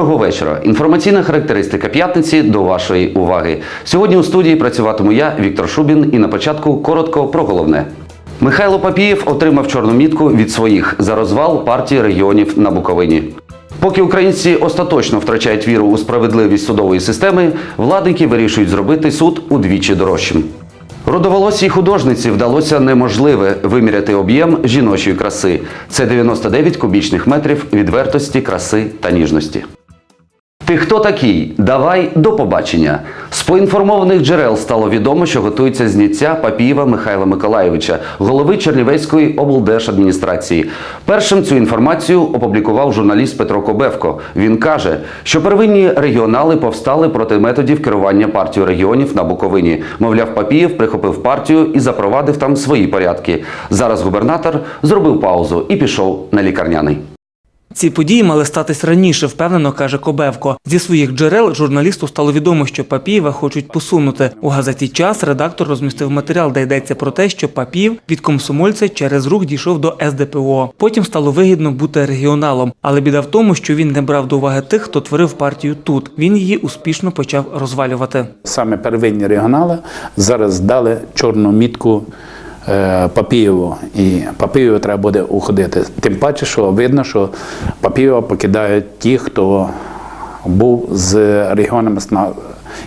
Доброго вечора. Інформаційна характеристика п'ятниці до вашої уваги. Сьогодні у студії працюватиму я, Віктор Шубін, і на початку коротко про головне. Михайло Папієв отримав чорну мітку від своїх за розвал партії регіонів на Буковині. Поки українці остаточно втрачають віру у справедливість судової системи, владники вирішують зробити суд удвічі дорожчим. Родоволосій художниці вдалося неможливе виміряти об'єм жіночої краси. Це 99 кубічних метрів відвертості, краси та ніжності. Ти хто такий? Давай до побачення. З поінформованих джерел стало відомо, що готується зняття Папієва Михайла Миколайовича, голови Чернівецької облдержадміністрації. Першим цю інформацію опублікував журналіст Петро Кобевко. Він каже, що первинні регіонали повстали проти методів керування партією регіонів на Буковині. Мовляв, Папієв прихопив партію і запровадив там свої порядки. Зараз губернатор зробив паузу і пішов на лікарняний. Ці події мали статись раніше, впевнено каже Кобевко. Зі своїх джерел журналісту стало відомо, що Папієва хочуть посунути. У газеті Час редактор розмістив матеріал, де йдеться про те, що Папієв від комсомольця через рух дійшов до СДПО. Потім стало вигідно бути регіоналом. Але біда в тому, що він не брав до уваги тих, хто творив партію тут. Він її успішно почав розвалювати. Саме первинні регіонали зараз дали чорну мітку Папієву. І Папієву треба буде уходити. Тим паче, що видно, що Папієва покидають ті, хто був з регіонами сна-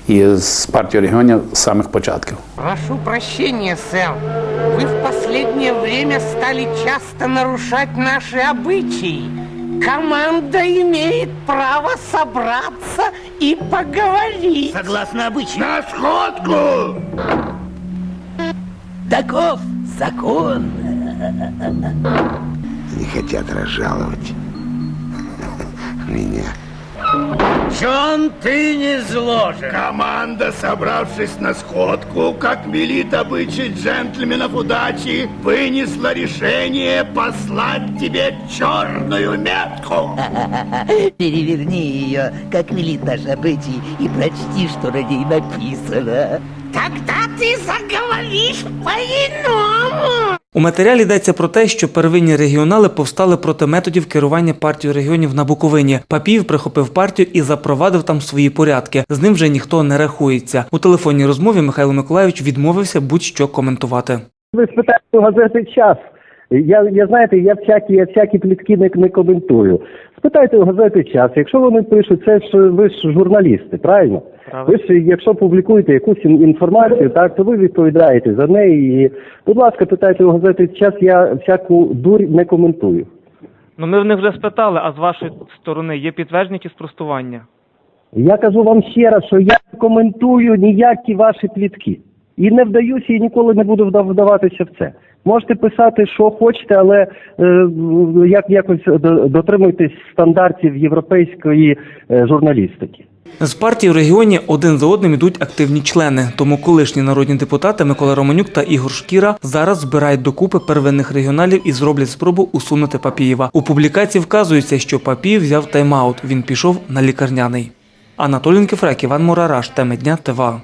і з партією регіонів з самих початків. Прошу прощения, сэр. Вы в последнее время стали часто нарушать наши обычаи. Команда имеет право собраться и поговорить. Согласно обычаю. На сходку! Таков закон. не хотят разжаловать меня. Чем ты не зложен? Команда, собравшись на сходку, как велит обычай джентльменов удачи, вынесла решение послать тебе черную метку. Переверни ее, как велит наш обычай, и прочти, что на ней написано. Тогда ты заговоришь по-иному. У матеріалі йдеться про те, що первинні регіонали повстали проти методів керування партією регіонів на Буковині. Папіїв прихопив партію і запровадив там свої порядки. З ним вже ніхто не рахується. У телефонній розмові Михайло Миколайович відмовився будь-що коментувати. Ви спитаєте у газети час. Я, я знаєте, я всякі, я всякі плітки не, не коментую. Спитайте у газети час. Якщо вони пишуть, це ж ви ж журналісти, правильно? Ви ж, якщо публікуєте якусь інформацію, так то ви відповідаєте за неї. І, будь ласка, питайте у газети час. Я всяку дурь не коментую. Ну ми в них вже спитали, а з вашої сторони є підтвердження чи спростування? Я кажу вам ще раз, що я не коментую ніякі ваші плітки. І не вдаюся і ніколи не буду вда- вдаватися в це. Можете писати, що хочете, але е, як якось до- дотримуйтесь стандартів європейської е, журналістики. З партії в регіоні один за одним ідуть активні члени. Тому колишні народні депутати Микола Романюк та Ігор Шкіра зараз збирають докупи первинних регіоналів і зроблять спробу усунути Папієва. У публікації вказується, що Папієв взяв тайм-аут. Він пішов на лікарняний. Анатолій Кефрек, Іван Мурараш, теми дня ТВА.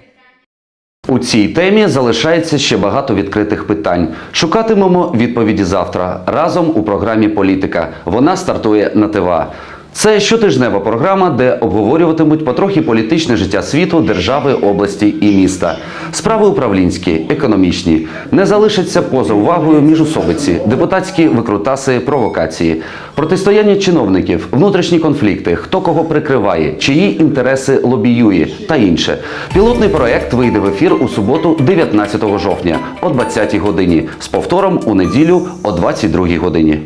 У цій темі залишається ще багато відкритих питань. Шукатимемо відповіді завтра разом у програмі Політика. Вона стартує на ТВА. Це щотижнева програма, де обговорюватимуть потрохи політичне життя світу, держави, області і міста. Справи управлінські, економічні. Не залишаться поза увагою міжусобиці, депутатські викрутаси, провокації, протистояння чиновників, внутрішні конфлікти, хто кого прикриває, чиї інтереси лобіює та інше. Пілотний проект вийде в ефір у суботу, 19 жовтня о 20 годині, з повтором у неділю о 22 годині.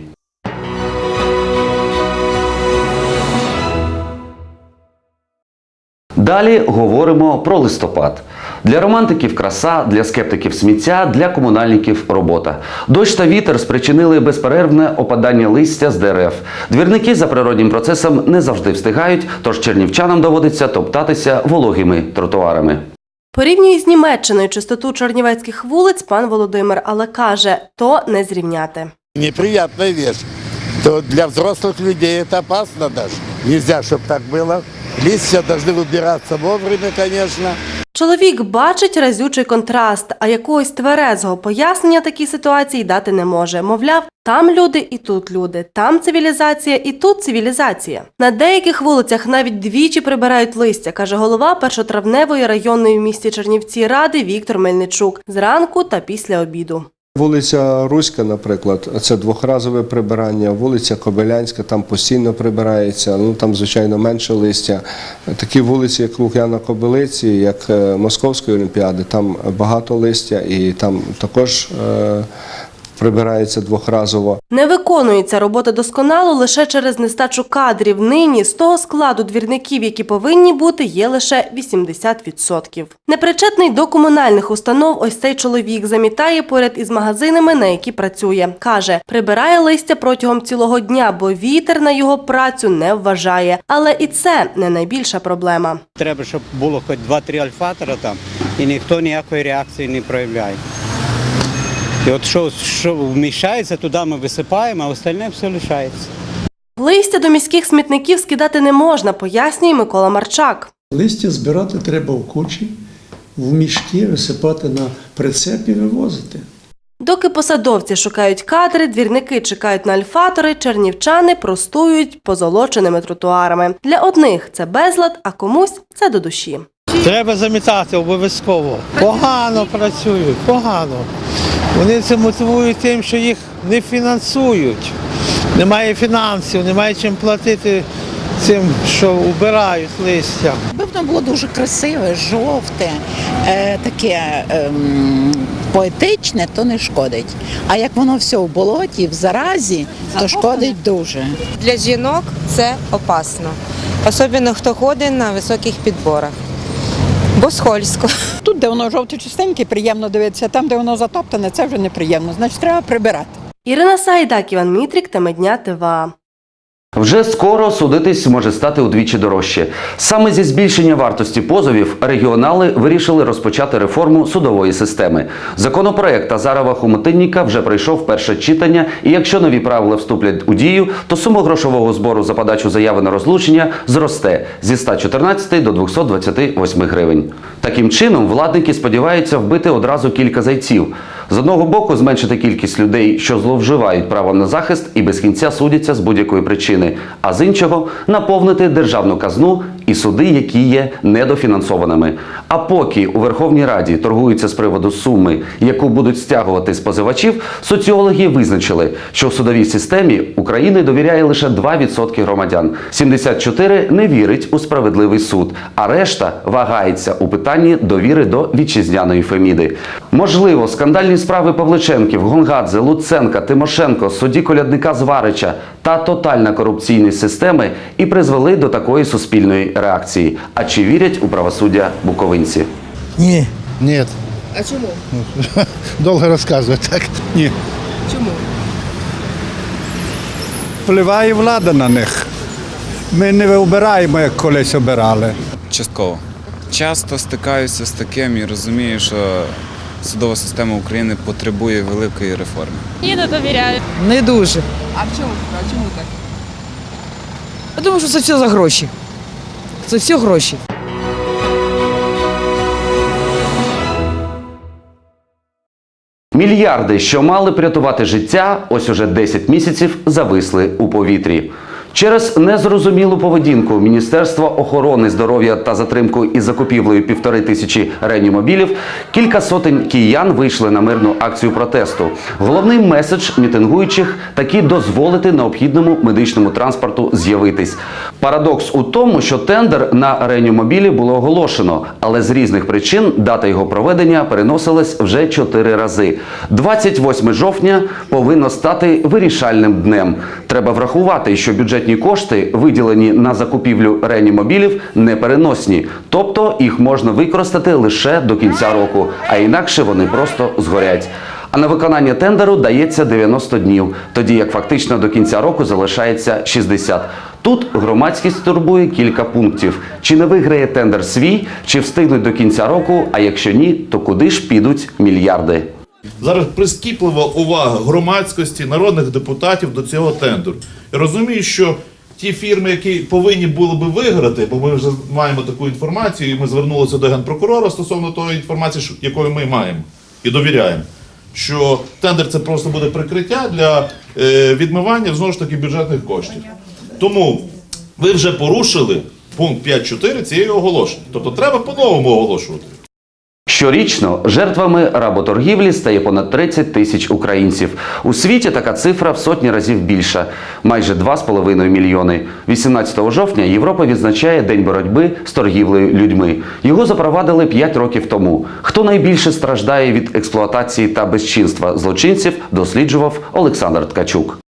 Далі говоримо про листопад. Для романтиків краса, для скептиків сміття, для комунальників робота. Дощ та вітер спричинили безперервне опадання листя з дерев. Двірники за природнім процесом не завжди встигають, тож чернівчанам доводиться топтатися вологими тротуарами. Порівнює з Німеччиною чистоту чернівецьких вулиць пан Володимир, але каже, то не зрівняти. Неприятная вещь То для взрослых людей это опасно даже. Нельзя, чтобы так было. Листья должны выбираться вовремя, конечно. Чоловік бачить разючий контраст, а якогось тверезого пояснення такій ситуації дати не може. Мовляв, там люди і тут люди, там цивілізація і тут цивілізація. На деяких вулицях навіть двічі прибирають листя, каже голова першотравневої районної в місті Чернівці ради Віктор Мельничук зранку та після обіду. Вулиця Руська, наприклад, це двохразове прибирання. Вулиця Кобилянська там постійно прибирається. Ну там, звичайно, менше листя. Такі вулиці, як Лук'яна Кобилиці, як е, Московської олімпіади, там багато листя і там також е, прибирається двохразово. Не виконується робота досконало лише через нестачу кадрів. Нині з того складу двірників, які повинні бути, є лише 80%. Непричетний до комунальних установ ось цей чоловік замітає поряд із магазинами, на які працює. Каже, прибирає листя протягом цілого дня, бо вітер на його працю не вважає. Але і це не найбільша проблема. Треба, щоб було хоч 2-3 альфатора там, і ніхто ніякої реакції не проявляє. І от що, що вміщається, туди ми висипаємо, а остальне все лишається. Листя до міських смітників скидати не можна, пояснює Микола Марчак. Листя збирати треба в кучі, в мішки, висипати на прицеп і вивозити. Доки посадовці шукають кадри, двірники чекають на альфатори, чернівчани простують позолоченими тротуарами. Для одних це безлад, а комусь це до душі. Треба замітати обов'язково. Погано працюють, погано. Вони це мотивують тим, що їх не фінансують. Немає фінансів, немає чим платити цим, що убирають листя. Воно було дуже красиве, жовте, е, таке ем, поетичне, то не шкодить. А як воно все в болоті, в заразі, то шкодить дуже. Для жінок це опасно, особливо хто ходить на високих підборах. Бо. Тут, де воно жовте чистеньке, приємно дивитися, там, де воно затоптане, це вже неприємно. Значить, треба прибирати. Ірина Сайдак, Іван Мітрік, Темедня ТВА. Вже скоро судитись може стати удвічі дорожче. Саме зі збільшення вартості позовів регіонали вирішили розпочати реформу судової системи. Законопроект Азарова Хомутинніка вже пройшов перше читання, і якщо нові правила вступлять у дію, то сума грошового збору за подачу заяви на розлучення зросте зі 114 до 228 гривень. Таким чином, владники сподіваються вбити одразу кілька зайців. З одного боку, зменшити кількість людей, що зловживають правом на захист і без кінця судяться з будь-якої причини, а з іншого наповнити державну казну і суди, які є недофінансованими. А поки у Верховній Раді торгуються з приводу суми, яку будуть стягувати з позивачів, соціологи визначили, що в судовій системі України довіряє лише 2% громадян. 74 не вірить у справедливий суд, а решта вагається у питанні довіри до вітчизняної Феміди. Можливо, скандальні справи Павличенків, Гонгадзе, Луценка, Тимошенко, судді колядника Зварича та тотальна корупційність системи і призвели до такої суспільної реакції. А чи вірять у правосуддя буковинці? Ні. Нет. А чому? Долго рассказывать, так? Ні. Чому? Впливає влада на них. Ми не обираємо, як колись обирали. Частково. Часто стикаюся з таким і розумію, що судова система України потребує великої реформи. Я не довіряю. Не дуже. А чому? А чому так? Я думаю, що це все за гроші. Це все гроші. Мільярди, що мали б рятувати життя, ось уже 10 місяців зависли у повітрі. Через незрозумілу поведінку Міністерства охорони здоров'я та затримку із закупівлею півтори тисячі реанімобілів кілька сотень киян вийшли на мирну акцію протесту. Головний меседж мітингуючих таки дозволити необхідному медичному транспорту з'явитись. Парадокс у тому, що тендер на реанімобілі було оголошено, але з різних причин дата його проведення переносилась вже чотири рази. 28 жовтня повинно стати вирішальним днем. Треба врахувати, що бюджетні кошти, виділені на закупівлю реанімобілів, непереносні, тобто їх можна використати лише до кінця року, а інакше вони просто згорять. А на виконання тендеру дається 90 днів, тоді як фактично до кінця року залишається 60. Тут громадськість турбує кілька пунктів: чи не виграє тендер свій, чи встигнуть до кінця року. А якщо ні, то куди ж підуть мільярди? Зараз прискіплива увага громадськості, народних депутатів до цього тендеру. Розумію, що ті фірми, які повинні були би виграти, бо ми вже маємо таку інформацію, і ми звернулися до генпрокурора стосовно тої інформації, якою ми маємо і довіряємо. Що тендер це просто буде прикриття для е, відмивання знову ж таки бюджетних коштів. Тому ви вже порушили пункт 5.4 цієї оголошення. Тобто треба по-новому оголошувати. Щорічно жертвами работоргівлі стає понад 30 тисяч українців. У світі така цифра в сотні разів більша майже 2,5 мільйони. 18 жовтня Європа відзначає День боротьби з торгівлею людьми. Його запровадили 5 років тому. Хто найбільше страждає від експлуатації та безчинства злочинців, досліджував Олександр Ткачук.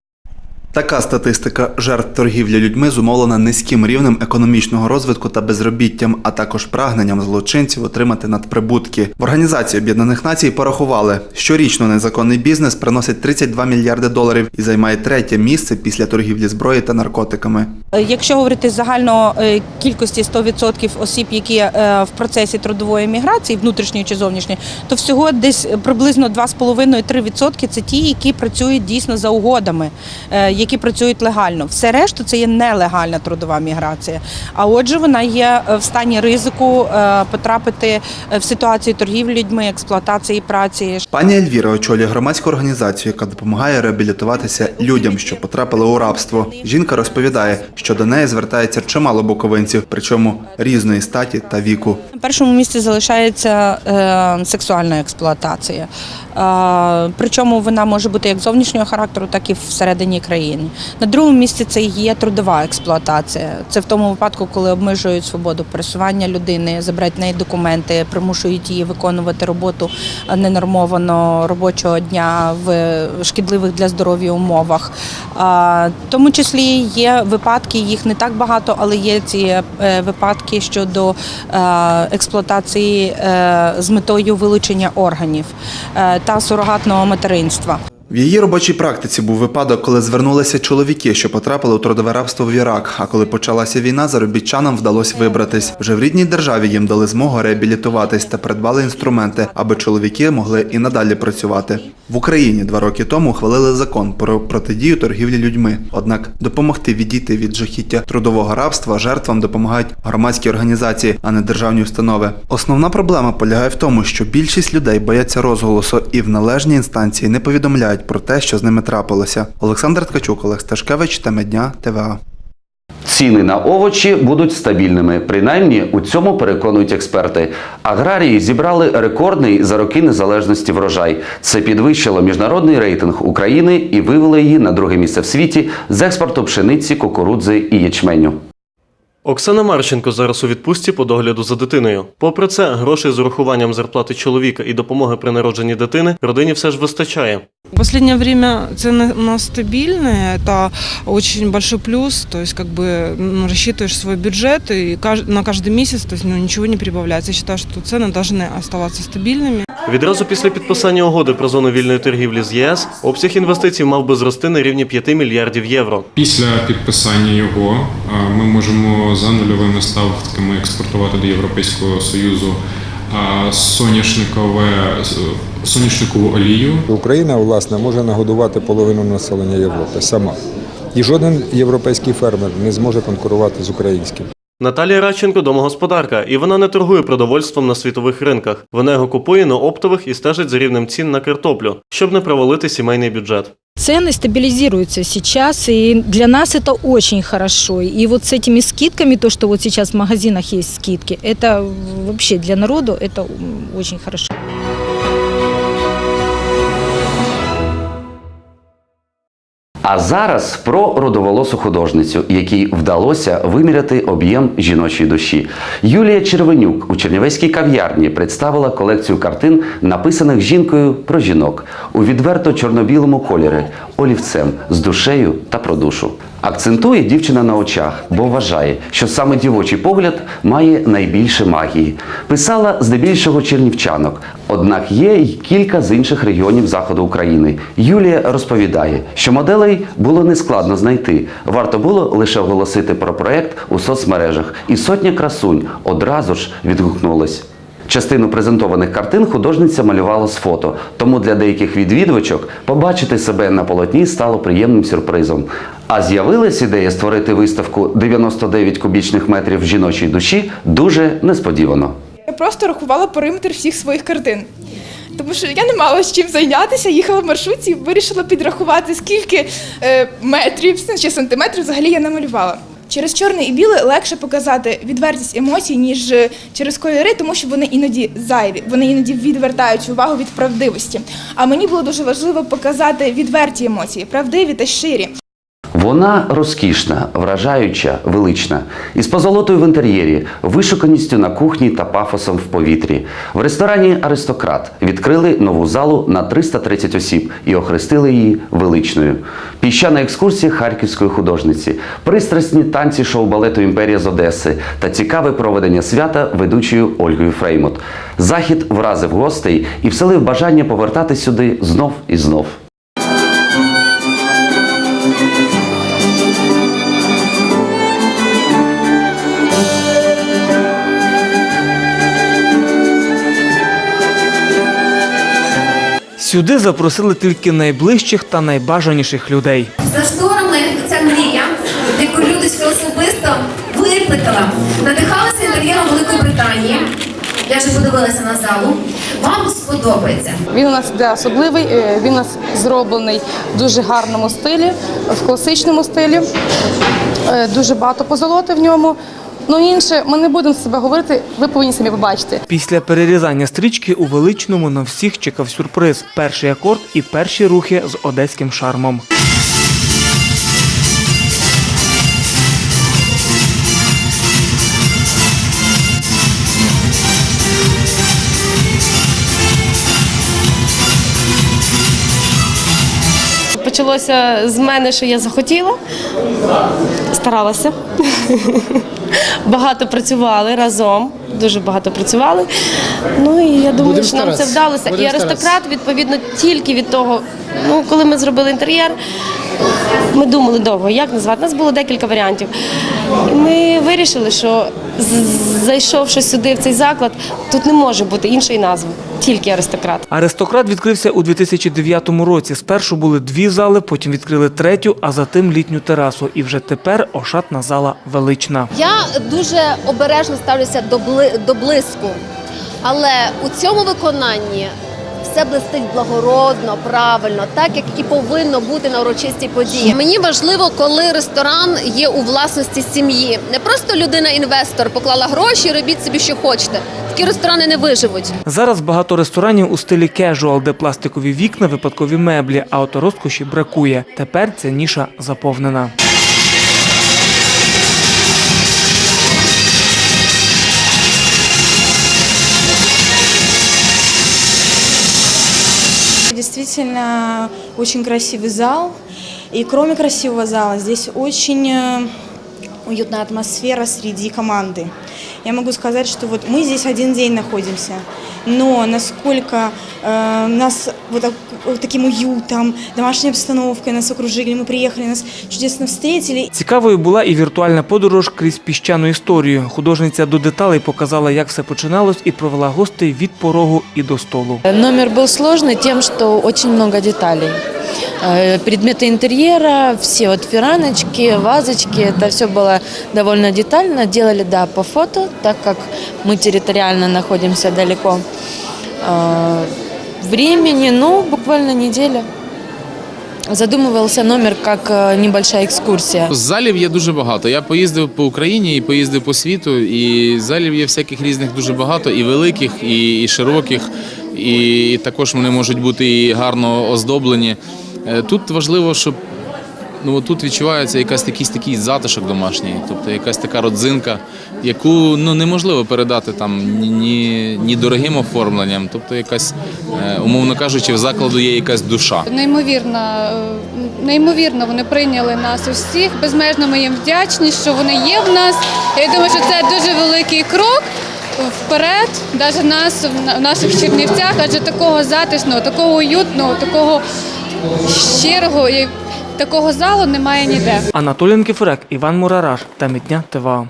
Така статистика жертв торгівлі людьми зумовлена низьким рівнем економічного розвитку та безробіттям, а також прагненням злочинців отримати надприбутки. В Організації Об'єднаних Націй порахували, щорічно незаконний бізнес приносить 32 мільярди доларів і займає третє місце після торгівлі зброї та наркотиками. Якщо говорити загально е, кількості 100% осіб, які е, в процесі трудової міграції, внутрішньої чи зовнішньої, то всього десь приблизно 2,5-3% це ті, які працюють дійсно за угодами, е, які працюють легально. Все решту це є нелегальна трудова міграція. А отже, вона є е, в стані ризику е, потрапити е, в ситуацію торгівлі людьми, експлуатації праці. Пані Ельвіра очолює громадську організацію, яка допомагає реабілітуватися людям, що потрапили у рабство. Жінка розповідає, що до неї звертається чимало буковинців, причому різної статі та віку. На першому місці залишається сексуальна експлуатація. Причому вона може бути як зовнішнього характеру, так і всередині країни. На другому місці це є трудова експлуатація. Це в тому випадку, коли обмежують свободу пересування людини, забирають неї документи, примушують її виконувати роботу ненормовано робочого дня в шкідливих для здоров'я умовах. Е, В тому числі є випадки, їх не так багато, але є ці е, випадки щодо е, експлуатації е, з метою вилучення органів е, та сурогатного материнства. В її робочій практиці був випадок, коли звернулися чоловіки, що потрапили у трудове рабство в Ірак. А коли почалася війна, заробітчанам вдалося вибратись. Вже в рідній державі їм дали змогу реабілітуватись та придбали інструменти, аби чоловіки могли і надалі працювати. В Україні два роки тому ухвалили закон про протидію торгівлі людьми. Однак допомогти відійти від жахіття трудового рабства жертвам допомагають громадські організації, а не державні установи. Основна проблема полягає в тому, що більшість людей бояться розголосу і в належній інстанції не повідомляють про те, що з ними трапилося. Олександр Ткачук, Олег Сташкевич, теми дня, ТВА. Ціни на овочі будуть стабільними. Принаймні у цьому переконують експерти. Аграрії зібрали рекордний за роки незалежності врожай. Це підвищило міжнародний рейтинг України і вивело її на друге місце в світі з експорту пшениці, кукурудзи і ячменю. Оксана Марченко зараз у відпустці по догляду за дитиною. Попри це, грошей з урахуванням зарплати чоловіка і допомоги при народженні дитини родині все ж вистачає. В последнее время цены у нас стабильные, это очень большой плюс, то есть как бы ну, рассчитываешь свой бюджет и кажд- на каждый месяц, то есть ну, ничего не прибавляется. Я считаю, что цены должны оставаться стабильными. Відразу після підписання угоди про зону вільної торгівлі з ЄС обсяг інвестицій мав би зрости на рівні 5 мільярдів євро. Після підписання його а, ми можемо за нульовими ставками експортувати до Європейського Союзу соняшникове соняшникову олію. Україна, власне, може нагодувати половину населення Європи сама. І жоден європейський фермер не зможе конкурувати з українським. Наталія Радченко домогосподарка, і вона не торгує продовольством на світових ринках. Вона його купує на оптових і стежить за рівнем цін на картоплю, щоб не провалити сімейний бюджет. Цены стабилизируются сейчас, и для нас это очень хорошо. И вот с этими скидками, то, что вот сейчас в магазинах есть скидки, это вообще для народу это м, очень хорошо. А зараз про родоволосу художницю, якій вдалося виміряти об'єм жіночої душі. Юлія Червенюк у Чернівецькій кав'ярні представила колекцію картин, написаних жінкою про жінок у відверто чорно-білому кольорі, олівцем з душею та про душу. Акцентує дівчина на очах, бо вважає, що саме дівочий погляд має найбільше магії. Писала здебільшого чернівчанок, однак є й кілька з інших регіонів заходу України. Юлія розповідає, що моделей було нескладно знайти. Варто було лише оголосити про проект у соцмережах, і сотня красунь одразу ж відгукнулась. Частину презентованих картин художниця малювала з фото, тому для деяких відвідувачок побачити себе на полотні стало приємним сюрпризом. А з'явилась ідея створити виставку 99 кубічних метрів жіночої душі дуже несподівано. Я просто рахувала периметр всіх своїх картин. Тому що я не мала з чим зайнятися, їхала в маршрутці, вирішила підрахувати, скільки е, метрів чи сантиметрів взагалі я намалювала. Через чорне і біле легше показати відвертість емоцій, ніж е, через кольори, тому що вони іноді зайві, вони іноді відвертають увагу від правдивості. А мені було дуже важливо показати відверті емоції, правдиві та щирі. Вона розкішна, вражаюча, велична, із позолотою в інтер'єрі, вишуканістю на кухні та пафосом в повітрі. В ресторані Аристократ відкрили нову залу на 330 осіб і охрестили її величною. Піщана екскурсія харківської художниці, пристрасні танці шоу-балету Імперія з Одеси та цікаве проведення свята ведучою Ольгою Фреймут. Захід вразив гостей і вселив бажання повертати сюди знов і знов. Сюди запросили тільки найближчих та найбажаніших людей. За шторами ця мрія, яку Людочка особисто викликала, надихалася інтер'єром Великої Британії. Я вже подивилася на залу. Вам сподобається. Він у нас де особливий, е, він у нас зроблений в дуже гарному стилі, в класичному стилі. Е, Дуже багато позолоти в ньому. Ну інше ми не будемо себе говорити, ви повинні самі побачити. Після перерізання стрічки у величному на всіх чекав сюрприз: перший акорд і перші рухи з одеським шармом. Почалося з мене, що я захотіла, старалася. Багато працювали разом, дуже багато працювали. Ну і я думаю, Будем що нам це вдалося. Будем І аристократ, відповідно, тільки від того, ну коли ми зробили інтер'єр, ми думали довго, як назвати. У нас було декілька варіантів. І ми вирішили, що зайшовши сюди в цей заклад, тут не може бути іншої назви, тільки аристократ. Аристократ відкрився у 2009 році. Спершу були дві зали, потім відкрили третю, а затим літню терасу. І вже тепер ошатна зала велична. Я дуже обережно ставлюся до, бли, до блиску, але у цьому виконанні все блистить благородно, правильно, так як і повинно бути на урочистій події. Мені важливо, коли ресторан є у власності сім'ї. Не просто людина-інвестор поклала гроші, робіть собі, що хочете. Такі ресторани не виживуть. Зараз багато ресторанів у стилі кежуал, де пластикові вікна, випадкові меблі, а от розкоші бракує. Тепер ця ніша заповнена. Действительно очень красивый зал. И кроме красивого зала, здесь очень э, уютная атмосфера среди команды. Я могу сказать, что вот мы здесь один день находимся, но насколько э, нас вот, так- вот таким уютом, домашней обстановкой нас окружили, мы приехали, нас чудесно встретили. Цікавою була і віртуальна подорож крізь піщану історію. Художниця до деталей показала, як все починалось, і провела гостей від порогу і до столу. Номер был сложный тем, что очень много деталей. Э, Предметы интерьера, все вот фираночки, вазочки, это все было довольно детально. Делали, да, по фото, так как мы территориально находимся далеко. Э, Времени, ну, буквально неделя. Задумывался номер как э, небольшая экскурсия. Залів є дуже багато. Я поїздив по Україні і поїздив по світу, і залів є всяких різних дуже багато, і великих, і, і широких, і також вони можуть бути і гарно оздоблені. Е, Тут важливо, щоб ну, тут відчувається якась якийсь такий затишок домашній, тобто якась така родзинка, яку ну, неможливо передати там ні, ні, ні дорогим оформленням. Тобто якась, е, умовно кажучи, в закладу є якась душа. Неймовірно, е, неймовірно, вони прийняли нас усіх. Безмежно ми їм вдячні, що вони є в нас. Я думаю, що це дуже великий крок вперед, навіть нас в наших Чернівцях, адже такого затишного, такого уютного, такого щирого і такого залу немає ніде. Анатолій Никифорек, Іван Мурараш та Мітня ТВА.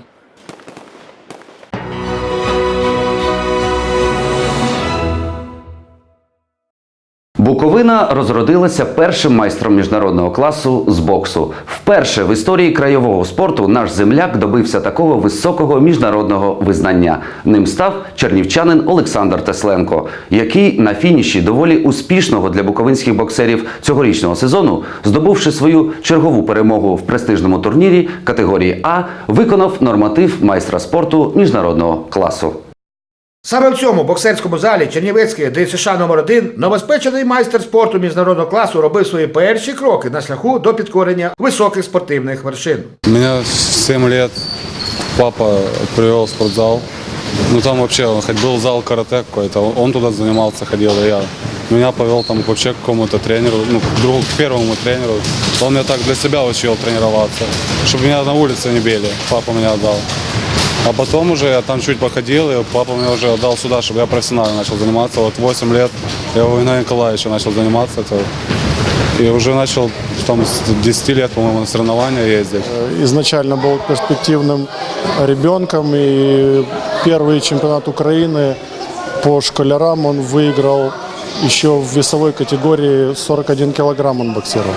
Буковина розродилася першим майстром міжнародного класу з боксу. Вперше в історії краєвого спорту наш земляк добився такого високого міжнародного визнання. Ним став чернівчанин Олександр Тесленко, який на фініші доволі успішного для буковинських боксерів цьогорічного сезону, здобувши свою чергову перемогу в престижному турнірі категорії А, виконав норматив майстра спорту міжнародного класу. Саме в цьому боксерському залі Чернівецький ДСШ номер 1 новоспечений майстер спорту міжнародного класу робив свої перші кроки на шляху до підкорення високих спортивних вершин. Меня в 7 лет папа привел в спортзал. Ну там вообще был зал карате какой-то, он туда занимался, ходил, и я. Меня повел там вообще к какому-то тренеру, ну, к другу, к первому тренеру. Он меня так для себя учил тренироваться, чтобы меня на улице не били. Папа меня отдал. А потом уже я там чуть походил, и папа меня уже отдал сюда, чтобы я профессионально начал заниматься. Вот 8 лет я у Вина Николаевича начал заниматься. Это, и уже начал там с 10 лет, по-моему, на соревнования ездить. изначально был перспективным ребенком, и первый чемпионат Украины по школярам он выиграл еще в весовой категории 41 килограмм он боксировал.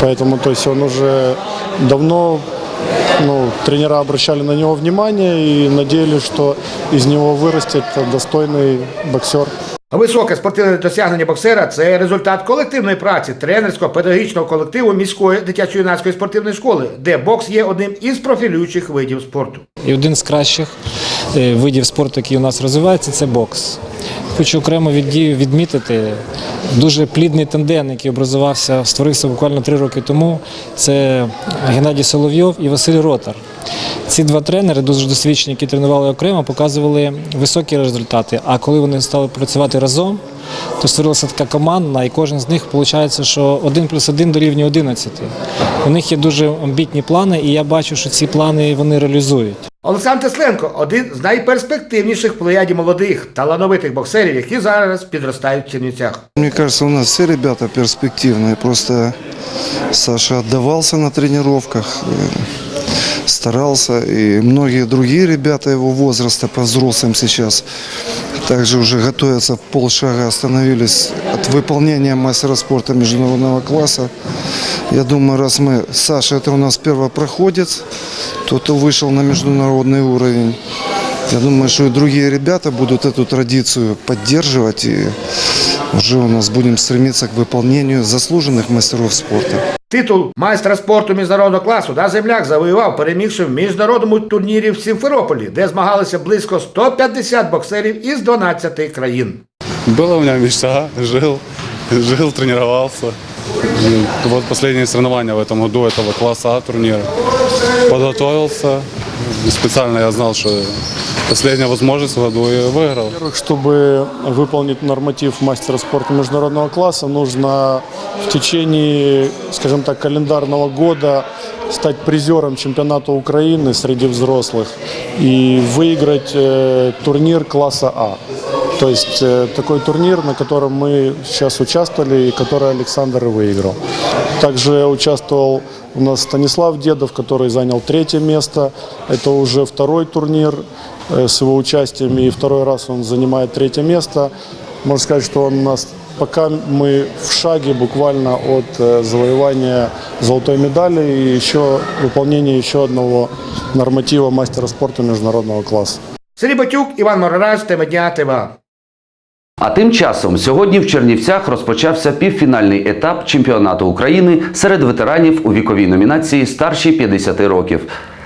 Поэтому то есть он уже давно ну, тренера обращали на него внимание и надеялись, что из него вырастет достойный боксер. Високе спортивне досягнення боксера це результат колективної праці тренерського педагогічного колективу міської дитячо-юнацької спортивної школи, де бокс є одним із профілюючих видів спорту. І один з кращих е, видів спорту, який у нас розвивається, це бокс. Хочу окремо відмітити дуже плідний тандем, який образувався, створився буквально три роки тому. Це Геннадій Соловйов і Василь Ротар. Ці два тренери, дуже досвідчені, які тренували окремо, показували високі результати. А коли вони стали працювати разом, то створилася така команда, і кожен з них виходить, що 1 плюс 1 дорівнює 11. У них є дуже амбітні плани, і я бачу, що ці плани вони реалізують. Олександр Тесленко один з найперспективніших в плеяді молодих талановитих боксерів, які зараз підростають в Чернівцях. Мне кажется, у нас все ребята перспективные. Просто Саша отдавался на тренировках, э, старался. И многие другие ребята его возраста по взрослым сейчас также уже готовятся в полшага, остановились от выполнения мастера спорта международного класса. Я думаю, раз мы... Саша, это у нас первопроходец, тот, кто вышел на международный уровень. Я думаю, что и другие ребята будут эту традицию поддерживать. И уже у нас будем стремиться к выполнению заслуженных мастеров спорта. Титул майстра спорту міжнародного класу да земляк завоював, перемігши в міжнародному турнірі в Сімферополі, де змагалися близько 150 боксерів із 12 країн. Была у меня мечта, жил, жил, тренировался. И Вот последние соревнования в этом году этого класса А турнира. Подготовился. И Специально я знал, что последняя возможность в году и выиграл. Во-первых, чтобы выполнить норматив мастера спорта международного класса, нужно в течение, скажем так, календарного года стать призером чемпионата Украины среди взрослых и выиграть э, турнир класса А. То есть э, такой турнир, на котором мы сейчас участвовали и который Александр и выиграл. Также участвовал у нас Станислав Дедов, который занял третье место. Это уже второй турнир э, с его участием, и второй раз он занимает третье место. Можно сказать, что он у нас пока мы в шаге буквально от э, завоевания золотой медали и еще выполнения еще одного норматива мастера спорта международного класса. Сергій Батюк, Іван Морораш, тема дня ТВА. А тим часом сьогодні в Чернівцях розпочався півфінальний етап чемпіонату України серед ветеранів у віковій номінації старші 50 років.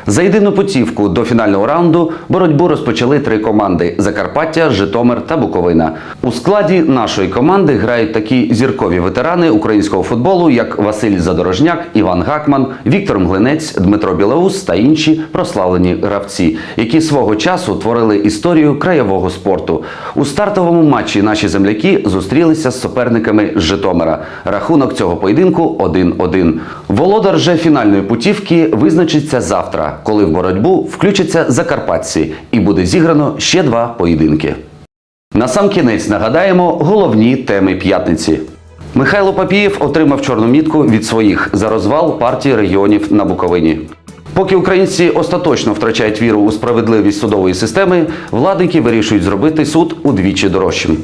За єдину путівку до фінального раунду боротьбу розпочали три команди: Закарпаття, Житомир та Буковина. У складі нашої команди грають такі зіркові ветерани українського футболу, як Василь Задорожняк, Іван Гакман, Віктор Мглинець, Дмитро Білоус та інші прославлені гравці, які свого часу творили історію краєвого спорту. У стартовому матчі наші земляки зустрілися з суперниками Житомира. Рахунок цього поєдинку 1-1. Володар же фінальної путівки визначиться завтра, коли в боротьбу включаться закарпатці, і буде зіграно ще два поєдинки. На сам кінець нагадаємо головні теми п'ятниці. Михайло Папієв отримав чорну мітку від своїх за розвал партії регіонів на Буковині. Поки українці остаточно втрачають віру у справедливість судової системи, владники вирішують зробити суд удвічі дорожчим.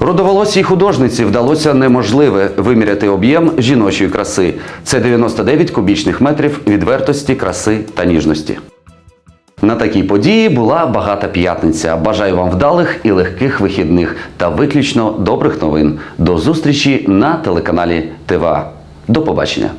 Родоволосій художниці вдалося неможливе виміряти об'єм жіночої краси. Це 99 кубічних метрів відвертості, краси та ніжності. На такій події була багата п'ятниця. Бажаю вам вдалих і легких вихідних та виключно добрих новин. До зустрічі на телеканалі ТВА. До побачення.